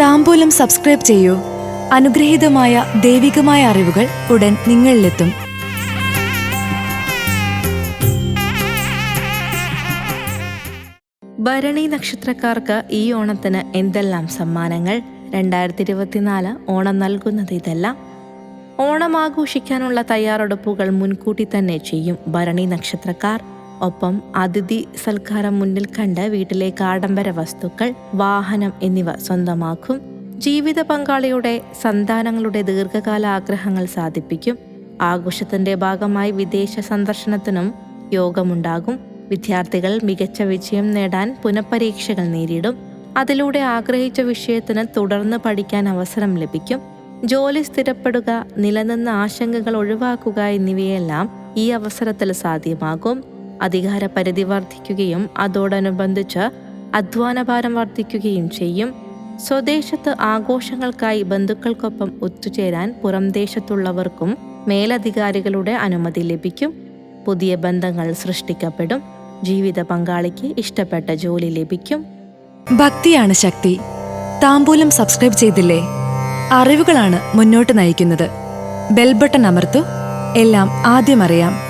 താമ്പൂലം subscribe ചെയ്യൂ. അനുഗ്രഹീതമായ ദൈവികമായ അറിവുകൾ ഉടൻ നിങ്ങളിലെത്തും. ഭരണി നക്ഷത്രക്കാർക്ക് ഈ ഓണത്തിന് എന്തെല്ലാം സമ്മാനങ്ങൾ? രണ്ടായിരത്തി ഇരുപത്തിനാല് ഓണം നൽകുന്നത് ഇതെല്ലാം. ഓണം ആഘോഷിക്കാനുള്ള തയ്യാറെടുപ്പുകൾ മുൻകൂട്ടി തന്നെ ചെയ്യും ഭരണി നക്ഷത്രക്കാർ. ഒപ്പം അതിഥി സൽക്കാരം മുന്നിൽ കണ്ട് വീട്ടിലേക്ക് ആഡംബര വസ്തുക്കൾ വാഹനം എന്നിവ സ്വന്തമാക്കും. ജീവിത പങ്കാളിയുടെ സന്താനങ്ങളുടെ ദീർഘകാല ആഗ്രഹങ്ങൾ സാധിപ്പിക്കും. ആഘോഷത്തിന്റെ ഭാഗമായി വിദേശ സന്ദർശനത്തിനും യോഗമുണ്ടാകും. വിദ്യാർത്ഥികൾ മികച്ച വിജയം നേടാൻ പുനഃപരീക്ഷകൾ നേരിടും. അതിലൂടെ ആഗ്രഹിച്ച വിഷയത്തിന് തുടർന്ന് പഠിക്കാൻ അവസരം ലഭിക്കും. ജോലി സ്ഥിരപ്പെടുക നിലനിന്ന ആശങ്കകൾ ഒഴിവാക്കുക എന്നിവയെല്ലാം ഈ അവസരത്തിൽ സാധ്യമാകും. അധികാര പരിധി വർദ്ധിക്കുകയും അതോടനുബന്ധിച്ച് അധ്വാനഭാരം വർദ്ധിക്കുകയും ചെയ്യും. സ്വദേശത്ത് ആഘോഷങ്ങൾക്കായി ബന്ധുക്കൾക്കൊപ്പം ഒത്തുചേരാൻ പുറംദേശത്തുള്ളവർക്കും മേലധികാരികളുടെ അനുമതി ലഭിക്കും. പുതിയ ബന്ധങ്ങൾ സൃഷ്ടിക്കപ്പെടും. ജീവിത പങ്കാളിക്ക് ഇഷ്ടപ്പെട്ട ജോലി ലഭിക്കും. ഭക്തിയാണ് ശക്തി. താമ്പൂലം സബ്സ്ക്രൈബ് ചെയ്തില്ലേ? അറിവുകളാണ് മുന്നോട്ട് നയിക്കുന്നത്. ബെൽബട്ടൺ അമർത്തു. എല്ലാം ആദ്യം അറിയാം.